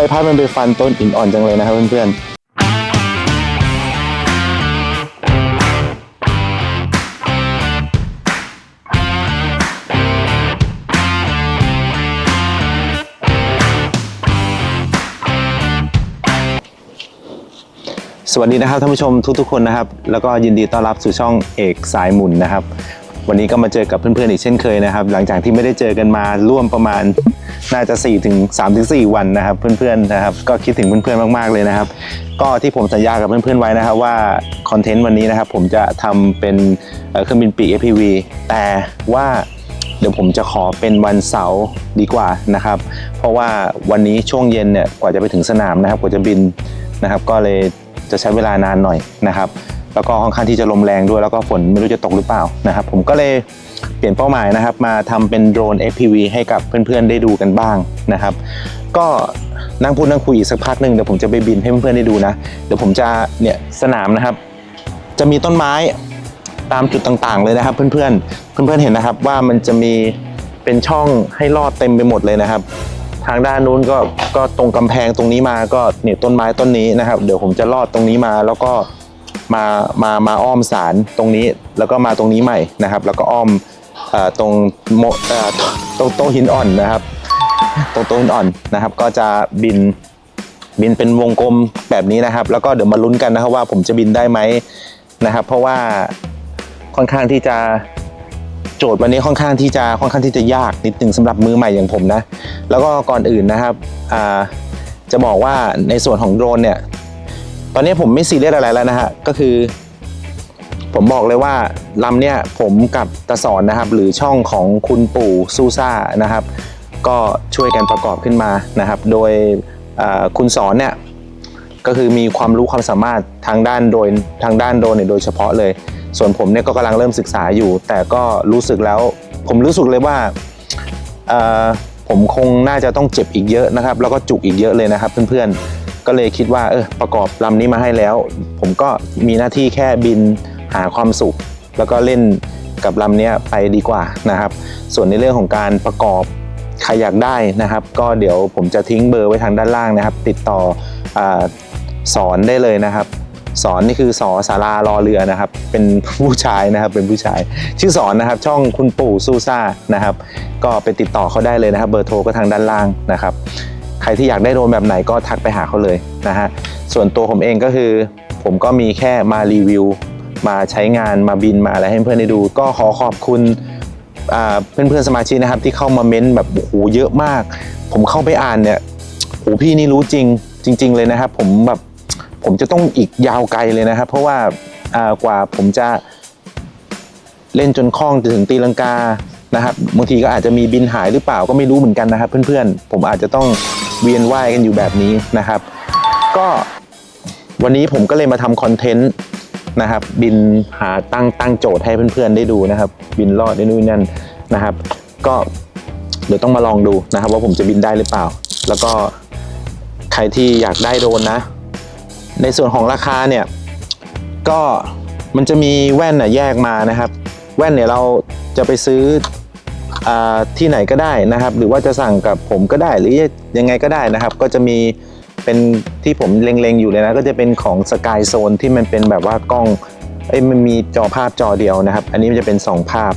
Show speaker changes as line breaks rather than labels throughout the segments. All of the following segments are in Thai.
ใบพัดมันไปฟันต้นหินอ่อนจังเลยนะครับเพื่อนๆสวัสดีนะครับท่านผู้ชมทุกๆคนนะครับ แล้วก็ยินดีต้อนรับสู่ช่องเอกสายหมุนนะครับ วันนี้ก็มาเจอกับเพื่อนๆอีกเช่นเคยนะครับ หลังจากที่ไม่ได้เจอกันมาร่วมประมาณ น่าจะ4ถึง3ถึง4วันนะครับ เพื่อนๆนะครับ ก็คิดถึงเพื่อนๆมากๆเลยนะครับ ก็ที่ผมสัญญากับเพื่อนๆไว้นะครับว่าคอนเทนต์วันนี้นะครับ ผมจะทำเป็นเอ่อเครื่องบินปีก FPV แต่ว่าเดี๋ยวผมจะขอเป็นวันเสาร์ดีกว่านะครับ เพราะว่าวันนี้ช่วงเย็นเนี่ยกว่าจะไปถึงสนามนะครับ กว่าจะบินนะครับ ก็เลยจะใช้เวลานานหน่อยนะครับ แล้วก็ค่อนข้างที่จะลมแรงด้วยแล้วก็ฝนไม่รู้จะตกหรือเปล่านะครับ ผมก็เลย เปลี่ยนเป้าหมายนะครับ มาทำเป็นโดรน FPV ให้กับเพื่อนๆได้ดูกันบ้างนะครับ ก็นั่งพูดนั่งคุยอีกสักพักหนึ่งเดี๋ยวผมจะไปบินให้เพื่อนๆได้ดูนะ เดี๋ยวผมจะเนี่ยสนามนะครับ จะมีต้นไม้ตามจุดต่างๆ เลยนะครับ เพื่อนๆเพื่อนๆเห็นนะครับว่ามันจะมีเป็นช่องให้ลอดเต็มไปหมดเลยนะครับ ทางด้านนู้นก็ก็ตรงกำแพงตรงนี้มาก็เนี่ยต้นไม้ต้นนี้นะครับ เดี๋ยวผมจะลอดตรงนี้มาแล้วก็มามามาอ้อมสารตรงนี้ แล้วก็มาตรงนี้ใหม่นะครับ แล้วก็อ้อม ตรงโมตรงตหินอ่อนนะครับตรงตหินอ่อนนะครับ ก็จะบินบินเป็นวงกลมแบบนี้นะครับ แล้วก็เดี๋ยวมาลุ้นกันนะครับว่าผมจะบินได้ไหมนะครับ เพราะว่าค่อนข้างที่จะโจทย์วันนี้ค่อนข้างที่จะค่อนข้างที่จะยากนิดนึงสำหรับมือใหม่อย่างผมนะ แล้วก็ก่อนอื่นนะครับจะบอกว่าในส่วนของโดรนเนี่ย ตอนนี้ผมไม่ซีเรียสอะไรแล้วนะฮะก็คือ ผมบอกเลยว่าลำเนี่ยผมกับตาสอนนะครับ หรือช่องของคุณปู่ซูซ่านะครับ ก็ช่วยกันประกอบขึ้นมานะครับ โดยคุณสอนเนี่ยก็คือมีความรู้ความสามารถทางด้านโดยทางด้านโดนเนี่ยโดยเฉพาะเลย ส่วนผมเนี่ยก็กำลังเริ่มศึกษาอยู่ แต่ก็รู้สึกแล้ว ผมรู้สึกเลยว่าผมคงน่าจะต้องเจ็บอีกเยอะนะครับ แล้วก็จุกอีกเยอะเลยนะครับ เพื่อนๆก็เลยคิดว่าเออประกอบลำนี้มาให้แล้ว ผมก็มีหน้าที่แค่บิน หาความสุข แล้วก็เล่นกับลำนี้ไปดีกว่านะครับ ส่วนในเรื่องของการประกอบใครอยากได้นะครับ ก็เดี๋ยวผมจะทิ้งเบอร์ไว้ทางด้านล่างนะครับ ติดต่ออสอนได้เลยนะครับ สอนนี่คือสอสารารอเรือนะครับ เป็นผู้ชายนะครับเป็นผู้ชาย ชื่อสอนนะครับ ช่องคุณปู่ซูซ่านะครับ ก็ไปติดต่อเขาได้เลยนะครับ เบอร์โทรก็ทางด้านล่างนะครับ ใครที่อยากได้โดนแบบไหนก็ทักไปหาเขาเลยนะฮะส่วนตัวผมเองก็คือ ผมก็มีแค่มารีวิว มาใช้งานมาบินมาอะไรให้เพื่อนได้ดู ก็ขอขอบคุณอ่าเพื่อนสมาชิกนะครับที่เข้ามาเม้นแบบโอ้โหเยอะมาก ผมเข้าไปอ่านเนี่ยโอ้พี่นี่รู้จริงจริง ๆ เลยนะครับ ผมแบบผมจะต้องอีกยาวไกลเลยนะครับ เพราะว่าอ่ากว่าผมจะเล่นจนคล่องจนถึงตีลังกานะครับบางทีก็อาจจะมีบินหายหรือเปล่าก็ไม่รู้เหมือนกันนะครับ เพื่อนๆ ผมอาจจะต้องเวียนว่ายกันอยู่แบบนี้นะครับ ก็วันนี้ผมก็เลยมาทำคอนเทนต์ นะครับ บินหาตั้งตั้งโจทย์ให้เพื่อนๆได้ดูนะครับ บินรอดได้นู่นนั่นนะครับ ก็เดี๋ยวต้องมาลองดูนะครับ ว่าผมจะบินได้หรือเปล่า แล้วก็ใครที่อยากได้โดนนะ ในส่วนของราคาเนี่ยก็มันจะมีแว่นน่ะแยกมานะครับ แว่นเนี่ยเราจะไปซื้ออที่ไหนก็ได้นะครับ หรือว่าจะสั่งกับผมก็ได้หรือยังไงก็ได้นะครับ ก็จะมี เป็นที่ผมเล็งๆอยู่เลยนะ ก็จะเป็นของสกายโซนที่มันเป็นแบบว่ากล้องเอ้ยมันมีจอภาพจอเดียวนะครับ อันนี้มันจะเป็น 2 ภาพ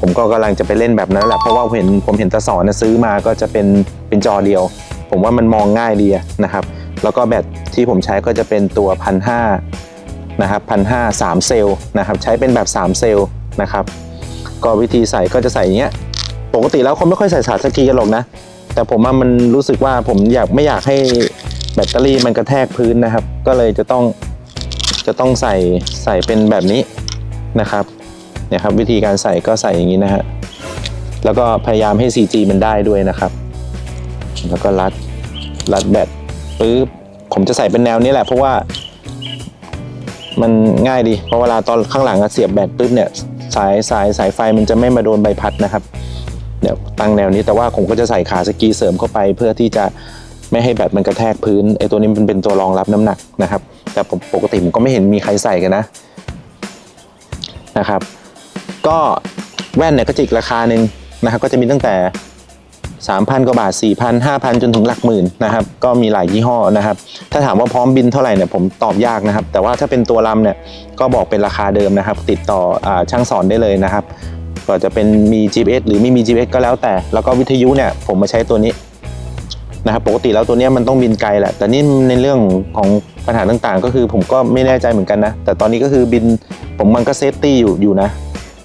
ผมก็กำลังจะไปเล่นแบบนั้นแหละเพราะว่าผมเห็นผมเห็นตาสอนนะซื้อมาก็จะเป็นเป็นจอเดียว ผมว่ามันมองง่ายดีนะครับ แล้วก็แบตที่ผมใช้ก็จะเป็นตัวพันห้านะครับพันห้าสามเซลล์นะครับใช้เป็นแบบ 3 เซลล์นะครับ ก็วิธีใส่ก็จะใส่อย่างเงี้ยปกติแล้วคนไม่ค่อยใส่สารสกีกันหรอกนะ แต่ผมว่ามันรู้สึกว่าผมอยากไม่อยากให้ แบตเตอรี่มันกระแทกพื้นนะครับ ก็เลยจะต้องจะต้องใส่ใส่เป็นแบบนี้นะครับเนี่ยครับวิธีการใส่ก็ใส่อย่างนี้นะฮะแล้วก็พยายามให้ 4G มันได้ด้วยนะครับ แล้วก็รัดรัดแบตปึ๊บผมจะใส่เป็นแนวนี้แหละ เพราะว่า มันง่ายดี เพราะเวลาตอนข้างหลังเสียบแบตปึ๊บเนี่ยสายสายสายไฟมันจะไม่มาโดนใบพัดนะครับ เดี๋ยวตั้งแนวนี้แต่ว่าผมก็จะใส่ขาสกีเสริมเข้าไปเพื่อที่จะ ไม่ให้แบตมันกระแทกพื้นไอ้ตัวนี้มันเป็นตัวรองรับน้ำหนักนะครับ แต่ผมปกติผมก็ไม่เห็นมีใครใส่กันนะนะครับ ก็แว่นเนี่ยก็จะอีกราคาหนึ่งนะครับ ก็จะมีตั้งแต่ 3,000 กว่าบาท 4,000 5,000 จนถึงหลักหมื่นนะครับ ก็มีหลายยี่ห้อนะครับ ถ้าถามว่าพร้อมบินเท่าไหร่เนี่ยผมตอบยากนะครับ แต่ว่าถ้าเป็นตัวลำเนี่ยก็บอกเป็นราคาเดิมนะครับ ติดต่ออช่างสอนได้เลยนะครับ ก็จะเป็นมี GPS หรือไม่มี GPS ก็แล้วแต่ แล้วก็วิทยุเนี่ยผมมาใช้ตัวนี้ นะครับปกติแล้วตัวนี้มันต้องบินไกลแหละแต่นี่ในเรื่องของปัญหาต่างๆ ก็คือผมก็ไม่แน่ใจเหมือนกันนะ แต่ตอนนี้ก็คือบินผมมันก็เซฟตี้อยู่อยู่นะ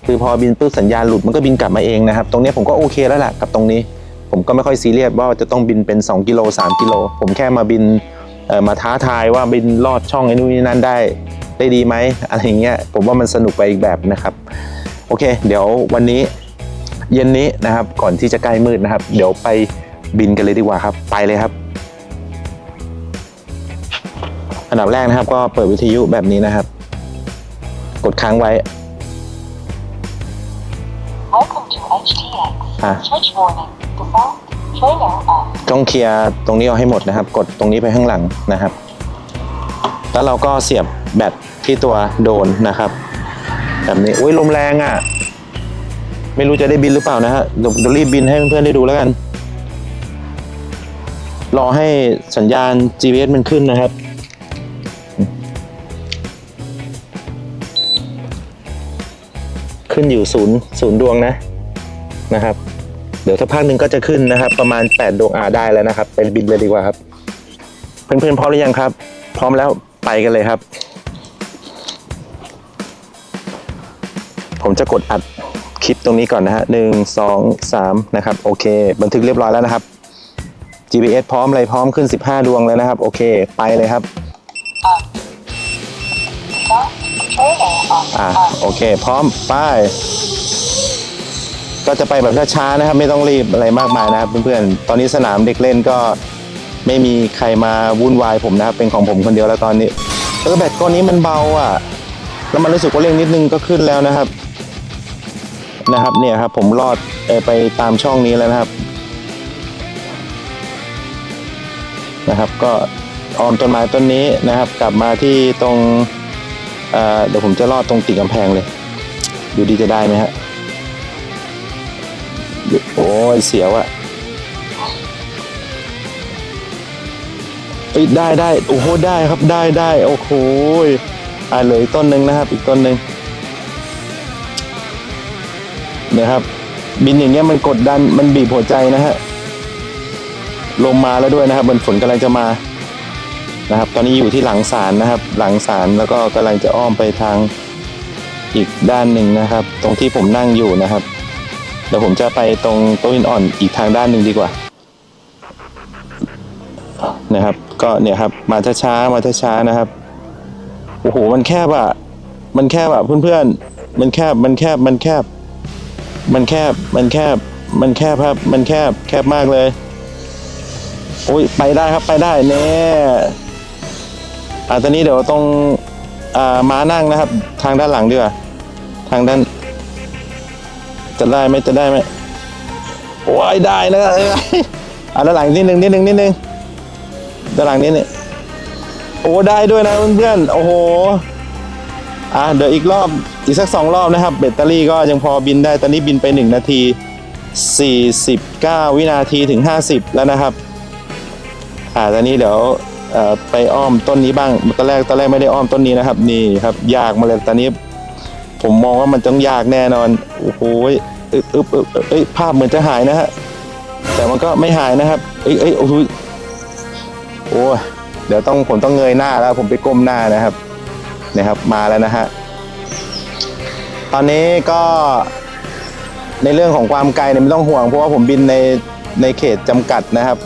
คือพอบินปุ๊บสัญญาณหลุดมันก็บินกลับมาเองนะครับ ตรงนี้ผมก็โอเคแล้วแหละกับตรงนี้ ผมก็ไม่ค่อยซีเรียสว่าจะต้องบินเป็น 2 กิโล3กิโลผมแค่มาบินมาท้าทายว่าบินลอดช่องไอ้นู่นนี่นั่นได้ได้ดีไหมอะไรเงี้ยผมว่ามันสนุกไปอีกแบบนะครับโอเค เดี๋ยววันนี้เย็นนี้นะครับก่อนที่จะใกล้มืดนะครับ เดี๋ยวไป บินกันเลยดีกว่าครับไปเลยครับ อันดับแรกนะครับ ก็เปิดวิทยุแบบนี้นะครับ กดค้างไว้
Welcome to HTX.
Ah.
Switch warning. Default. Trailer off.
ต้องเคลียร์ตรงนี้เอาให้หมดนะครับ กดตรงนี้ไปข้างหลังนะครับ แล้วเราก็เสียบแบตที่ตัวโดนนะครับ แบบนี้อุ้ยลมแรงอะ่ะ ไม่รู้จะได้บินหรือเปล่านะฮะเดี๋ยวเดี๋ยวรีบบินให้เพื่อนๆได้ดูแล้วกัน รอให้สัญญาณ GPS มันขึ้นนะครับ ขึ้นอยู่ศูนย์ศูนย์ดวงนะนะครับ เดี๋ยวสักพักหนึ่งก็จะขึ้นนะครับ ประมาณ 8 ดวงอาได้แล้วนะครับไปบินเลยดีกว่าครับ เพื่อนๆพร้อมหรือยังครับ พร้อมแล้วไปกันเลยครับ ผมจะกดอัดคลิปตรงนี้ก่อนนะฮะหนึ่งสองสามนะครับ โอเค บันทึกเรียบร้อยแล้วนะครับ GPS พร้อมอะไรพร้อมขึ้น 15 ดวงแล้วนะครับ โอเค ไปเลยครับ อ่าโอเค พร้อมไปก็จะไปแบบช้าๆนะครับ ไม่ต้องรีบอะไรมากมายนะครับเพื่อนๆตอนนี้สนามเด็กเล่นก็ไม่มีใครมาวุ่นวายผมนะครับ เป็นของผมคนเดียวแล้วตอนนี้เออแบตก้อนนี้มันเบาอะ แล้วมันรู้สึกว่าเร่งนิดนึงก็ขึ้นแล้วนะครับ นะครับเนี่ยครับ ผมรอดไปตามช่องนี้แล้วนะครับ นะครับ ก็ออมต้นไม้ต้นนี้นะครับ กลับมาที่ตรงเอ่อเดี๋ยวผมจะลอดตรงติดกำแพงเลย ดูดีจะได้ไหมฮะโอ้ยเสียวอะอ้ได้ได้โอ้โหได้ครับได้ได้โอ้โหยอ่าเหลืออีกต้นหนึ่งนะครับ อีกต้นหนึ่งนะครับ บินอย่างเงี้ยมันกดดันมันบีบหัวใจนะฮะ ลมมาแล้วด้วยนะครับมันฝนกำลังจะมานะครับ ตอนนี้อยู่ที่หลังศาลนะครับ หลังศาลแล้วก็กำลังจะอ้อมไปทางอีกด้านหนึ่งนะครับ ตรงที่ผมนั่งอยู่นะครับเดี๋ยวผมจะไปตรงโต๊ะหินอ่อนอีกทางด้านหนึ่งดีกว่านะครับ ก็เนี่ยครับมาช้าๆมาช้าๆนะครับโอ้โหมันแคบอะมันแคบอะเพื่อนๆมันแคบมันแคบมันแคบ มันแคบมันแคบมันแคบครับ มันแคบแคบมากเลย โอ้ยไปได้ครับไปได้เน่อ่าตอนนี้เดี๋ยวตรงอ่าม้านั่งนะครับ ทางด้านหลังดีกว่าทางด้าน จะได้ไหมจะได้ไหมโอ้ยได้นะเอออะด้านหลังนิดนึงนิดนึงนิดนึงด้านหลังนิดนึงโอ้ได้ด้วยนะเพื่อนๆโอ้โหอะเดี๋ยวอีกรอบอีกสักสองรอบนะครับแบตเตอรี่ก็ยังพอบินได้ตอนนี้บินไป 1 นาที 49 วินาทีถึง 50 แล้วนะครับ อ่าตอนนี้เดี๋ยวไปอ้อมต้นนี้บ้างตอนแรกตอนแรกไม่ได้อ้อมต้นนี้นะครับ นี่ครับยากมาเลยตอนนี้ ผมมองว่ามันต้องยากแน่นอนโอ้โหอึบอึบอึบเอ้ยภาพเหมือนจะหายนะฮะแต่มันก็ไม่หายนะครับ เอ้ยเอ้ยโอ้โหยโอ้ยเดี๋ยวต้องผมต้องเงยหน้าแล้ว ผมไปก้มหน้านะครับนะครับ มาแล้วนะฮะตอนนี้ก็ในเรื่องของความไกลเนี่ยไม่ต้องห่วงเพราะว่าผมบินในในเขตจำกัดนะครับ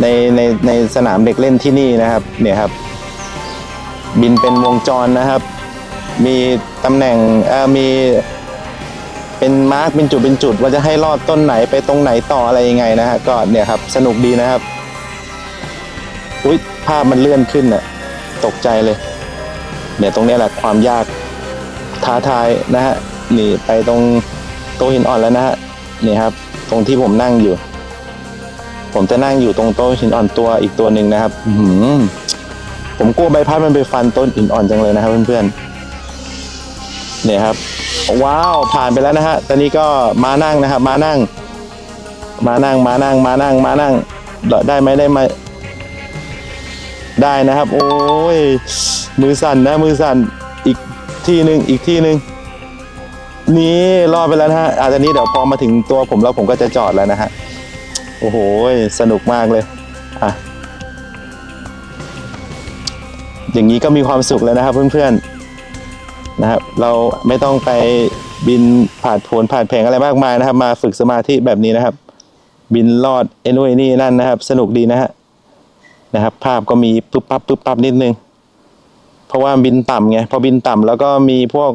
ในในในสนามเด็กเล่นที่นี่นะครับเนี่ยครับ บินเป็นวงจรนะครับ มีตำแหน่งเอ่อมีเป็นมาร์กเป็นจุดเป็นจุด ว่าจะให้ลอดต้นไหนไปตรงไหนต่ออะไรยังไงนะฮะก็เนี่ยครับสนุกดีนะครับอุ้ยภาพมันเลื่อนขึ้นน่ะตกใจเลย เนี่ยตรงนี้แหละความยากท้าทายนะฮะนี่ไปตรงโตหินอ่อนแล้วนะฮะนี่ครับ ตรงที่ผมนั่งอยู่ ผมจะนั่งอยู่ตรงโต๊ะหินอ่อนตัวอีกตัวหนึ่งนะครับผมกลัวใบพัดมันไปฟันต้นหินอ่อนจังเลยนะครับเพื่อนๆเนี่ยครับ ว้าวผ่านไปแล้วนะฮะตอนนี้ก็มานั่งนะครับมานั่ง มานั่งมานั่งมานั่งมานั่งได้ไหมได้ไหมได้นะครับ โอ้ยมือสั่นนะมือสั่นอีกที่หนึ่งอีกที่หนึ่งนี่รอดไปแล้วนะฮะอาจจะนี้เดี๋ยวพอมาถึงตัวผมแล้วผมก็จะจอดแล้วนะฮะ โอ้โห สนุกมากเลย อะ อย่างนี้ก็มีความสุขแล้วนะครับเพื่อนๆ นะครับ เราไม่ต้องไปบินผ่านผนผ่านแผงอะไรมากมายนะครับ มาฝึกสมาธิแบบนี้นะครับ บินลอดเอ็นวนี่นั่นนะครับ สนุกดีนะฮะ นะครับ ภาพก็มีปุ๊บปั๊บปุ๊บปั๊บนิดนึง เพราะว่าบินต่ำไง พอบินต่ำแล้วก็มีพวก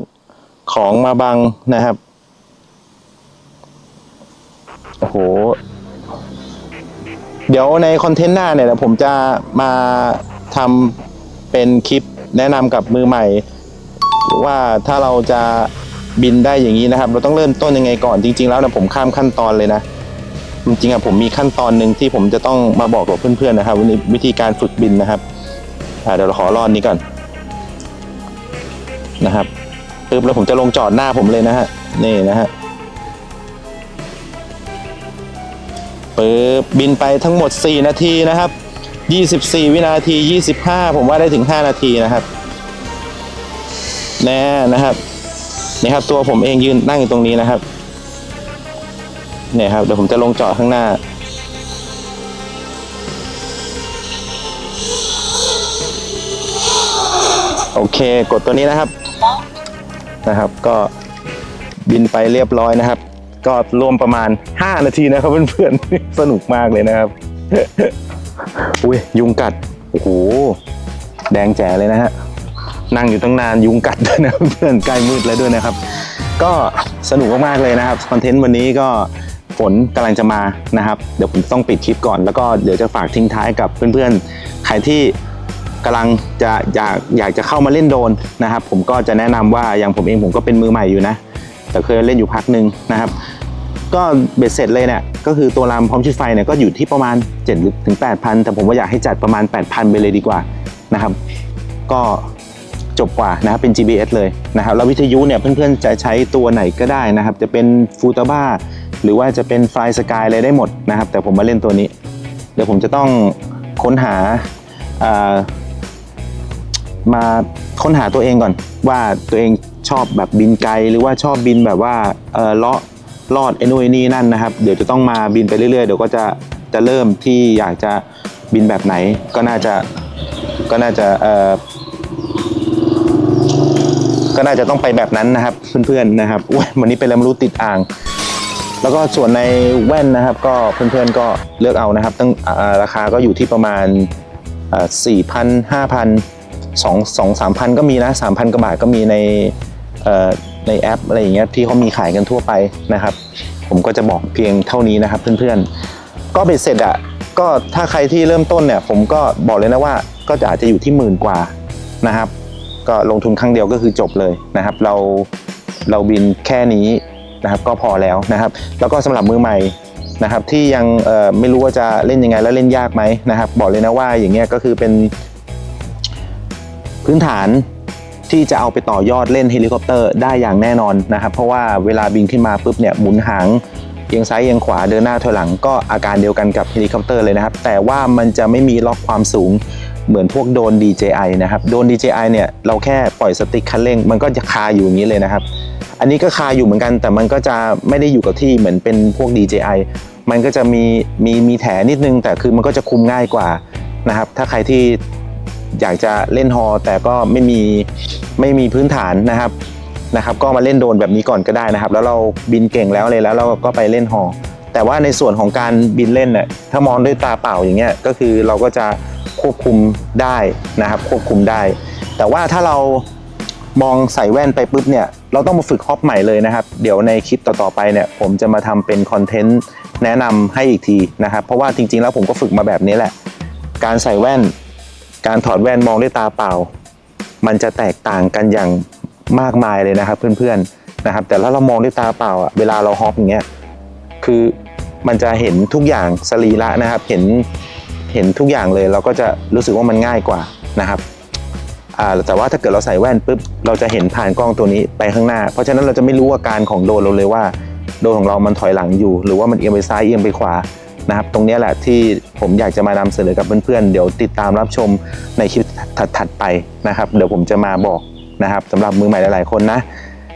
ของมาบังนะครับ โอ้โห เดี๋ยวในคอนเทนต์หน้าเนี่ยเดี๋ยวผมจะมาทำเป็นคลิปแนะนำกับมือใหม่ ว่าถ้าเราจะบินได้อย่างนี้นะครับ เราต้องเริ่มต้นยังไงก่อนจริง ๆ แล้วนะผมข้ามขั้นตอนเลยนะ จริงๆอะผมมีขั้นตอนหนึ่งที่ผมจะต้องมาบอกกับเพื่อนๆนะครับวิธีการฝึกบินนะครับเดี๋ยวเราขอรอดนี้ก่อนนะครับปึ๊บแล้วผมจะลงจอดหน้าผมเลยนะฮะนี่นะฮะ ปึ๊บบินไปทั้งหมด 4 นาทีนะครับ 24 วินาที 25 ผมว่าได้ถึง 5 นาทีนะครับแน่นะครับนี่ครับตัวผมเองยืนนั่งอยู่ตรงนี้นะครับเนี่ยครับเดี๋ยวผมจะลงจอดข้างหน้า โอเคกดตัวนี้นะครับนะครับ ก็บินไปเรียบร้อยนะครับ ก็รวมประมาณ 5 นาทีนะครับเพื่อนๆ สนุกมากเลยนะครับ อุ้ยยุงกัด โอ้โห แดงแจ๋เลยนะฮะ นั่งอยู่ตั้งนานยุงกัดด้วยนะเพื่อนใกล้มืดแล้วด้วยนะครับ ก็สนุกมากๆเลยนะครับคอนเทนต์วันนี้ก็ฝนกำลังจะมานะครับ เดี๋ยวผมต้องปิดคลิปก่อน แล้วก็เดี๋ยวจะฝากทิ้งท้ายกับเพื่อนๆ ใครที่กำลังจะอยากอยากจะเข้ามาเล่นโดนนะครับ ผมก็จะแนะนำว่าอย่างผมเองผมก็เป็นมือใหม่อยู่นะ แต่เคยเล่นอยู่พักหนึ่งนะครับ ก็เบ็ดเสร็จเลยเนี่ยก็คือตัวลำพร้อมชุดไฟเนี่ยก็อยู่ที่ประมาณ7ถึง8,000แต่ผมว่าอยากให้จัดประมาณ 8,000 ไปเลยดีกว่านะครับ ก็จบกว่านะครับเป็น GBS เลยนะครับแล้ววิทยุเนี่ยเพื่อนๆจะใช้ตัวไหนก็ได้นะครับ จะเป็นฟูตาบ้าหรือว่าจะเป็นไฟสกายอะไรได้หมดนะครับ แต่ผมมาเล่นตัวนี้ เดี๋ยวผมจะต้องค้นหาอ่ามาค้นหาตัวเองก่อน ว่าตัวเองชอบแบบบินไกลหรือว่าชอบบินแบบว่าเออเลาะ ลอดไอ้นู่นไอ้นี่นั่นนะครับ เดี๋ยวจะต้องมาบินไปเรื่อยๆ เดี๋ยวก็จะจะเริ่มที่อยากจะบินแบบไหนก็น่าจะก็น่าจะเอ่อก็น่าจะต้องไปแบบนั้นนะครับเพื่อนๆนะครับวันนี้เป็นแล้วไม่รู้ติดอ่าง แล้วก็ส่วนในแว่นนะครับ ก็เพื่อนๆก็เลือกเอานะครับ ตั้งราคาก็อยู่ที่ประมาณสี่พันห้าพันสองสองสามพันก็มีนะสามพันกว่าบาทก็มีในเในแอปอะไรอย่างเงี้ยที่เขามีขายกันทั่วไปนะครับ ผมก็จะบอกเพียงเท่านี้นะครับเพื่อนๆ ก็เบ็ดเสร็จอะก็ถ้าใครที่เริ่มต้นเนี่ย ผมก็บอกเลยนะว่าก็จะอาจจะอยู่ที่หมื่นกว่านะครับ ก็ลงทุนครั้งเดียวก็คือจบเลยนะครับ เราเราบินแค่นี้นะครับ ก็พอแล้วนะครับ แล้วก็สำหรับมือใหม่นะครับ ที่ยังเอ่อไม่รู้ว่าจะเล่นยังไงแล้วเล่นยากไหมนะครับ บอกเลยนะว่าอย่างเงี้ยก็คือเป็นพื้นฐาน ที่จะเอาไปต่อยอดเล่นเฮลิคอปเตอร์ได้อย่างแน่นอนนะครับ เพราะว่าเวลาบินขึ้นมาปุ๊บเนี่ยหมุนหางเอียงซ้ายเอียงขวาเดินหน้าถอยหลังก็อาการเดียวกันกับเฮลิคอปเตอร์เลยนะครับ แต่ว่ามันจะไม่มีล็อกความสูงเหมือนพวกโดน DJI นะครับ โดน DJI เนี่ยเราแค่ปล่อยสติ๊กคันเร่ง มันก็จะคาอยู่อย่างนี้เลยนะครับ อันนี้ก็คาอยู่เหมือนกัน แต่มันก็จะไม่ได้อยู่กับที่เหมือนเป็นพวก DJI มันก็จะมีมีมีแถนิดนึง แต่คือมันก็จะคุมง่ายกว่านะครับ ถ้าใครที่ อยากจะเล่นฮอแต่ก็ไม่มีไม่มีพื้นฐานนะครับนะครับ ก็มาเล่นโดนแบบนี้ก่อนก็ได้นะครับ แล้วเราบินเก่งแล้วเลยแล้วเราก็ไปเล่นฮอแต่ว่าในส่วนของการบินเล่นเนี่ยถ้ามองด้วยตาเปล่าอย่างเงี้ยก็คือเราก็จะควบคุมได้นะครับ ควบคุมได้ แต่ว่าถ้าเรามองใส่แว่นไปปุ๊บเนี่ยเราต้องมาฝึกฮอปใหม่เลยนะครับ เดี๋ยวในคลิปต่อๆไปเนี่ยผมจะมาทำเป็นคอนเทนต์แนะนำให้อีกทีนะครับ เพราะว่าจริงๆแล้วผมก็ฝึกมาแบบนี้แหละ การใส่แว่น การถอดแว่นมองด้วยตาเปล่า มันจะแตกต่างกันอย่างมากมายเลยนะครับเพื่อนๆนะครับ แต่ถ้าเรามองด้วยตาเปล่าอะเวลาเราฮอปอย่างเงี้ยคือมันจะเห็นทุกอย่างสรีระนะครับ เห็นเห็นทุกอย่างเลยเราก็จะรู้สึกว่ามันง่ายกว่านะครับอ่าแต่ว่าถ้าเกิดเราใส่แว่นปุ๊บเราจะเห็นผ่านกล้องตัวนี้ไปข้างหน้า เพราะฉะนั้นเราจะไม่รู้อาการของโดนเราเลยว่า โดนของเรามันถอยหลังอยู่ หรือว่ามันเอียงไปซ้ายเอียงไปขวา นะครับตรงนี้แหละที่ผมอยากจะมานำเสนอกับเพื่อนๆเดี๋ยวติดตามรับชมในคลิปถัดๆไปนะครับ เดี๋ยวผมจะมาบอกนะครับสำหรับมือใหม่หลายๆคนนะ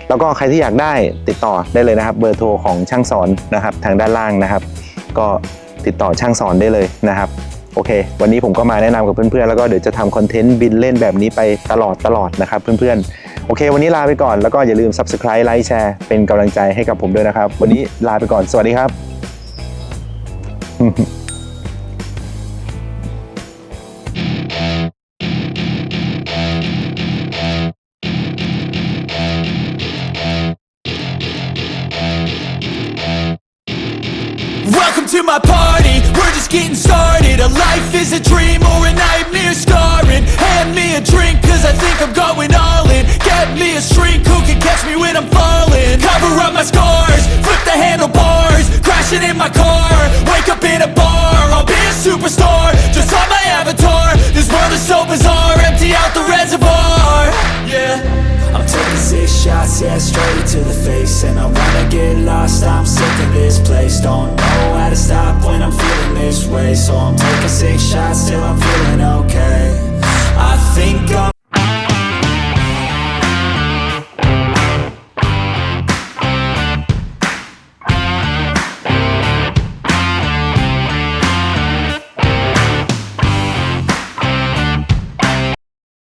แล้วก็ใครที่อยากได้ติดต่อได้เลยนะครับ เบอร์โทรของช่างสอนนะครับ ทางด้านล่างนะครับ ก็ติดต่อช่างสอนได้เลยนะครับโอเค วันนี้ผมก็มาแนะนำกับเพื่อนๆ แล้วก็เดี๋ยวจะทำคอนเทนต์บินเล่นแบบนี้ไปตลอดตลอดนะครับเพื่อนๆ โอเค วันนี้ลาไปก่อนแล้วก็อย่าลืม subscribe ไลค์แชร์เป็นกำลังใจให้กับผมด้วยนะครับ วันนี้ลาไปก่อนสวัสดีครับ
Welcome to my party, we're just getting started. A life is a dream or a nightmare scarring Hand me a drink cause I think I'm going all in. Get me a shrink who can catch me when I'm falling. Cover up my scars, flip the handlebars. Crashing in my car, wake up in a bar. I'll be a superstar, just on my avatar. This world is so bizarre, empty out the reservoir. Yeah. I'm taking six shots, yeah, straight to the face. And I wanna get lost, I'm sick of this place. Don't know how to stop when I'm feeling this way. So I'm taking six shots till I'm feeling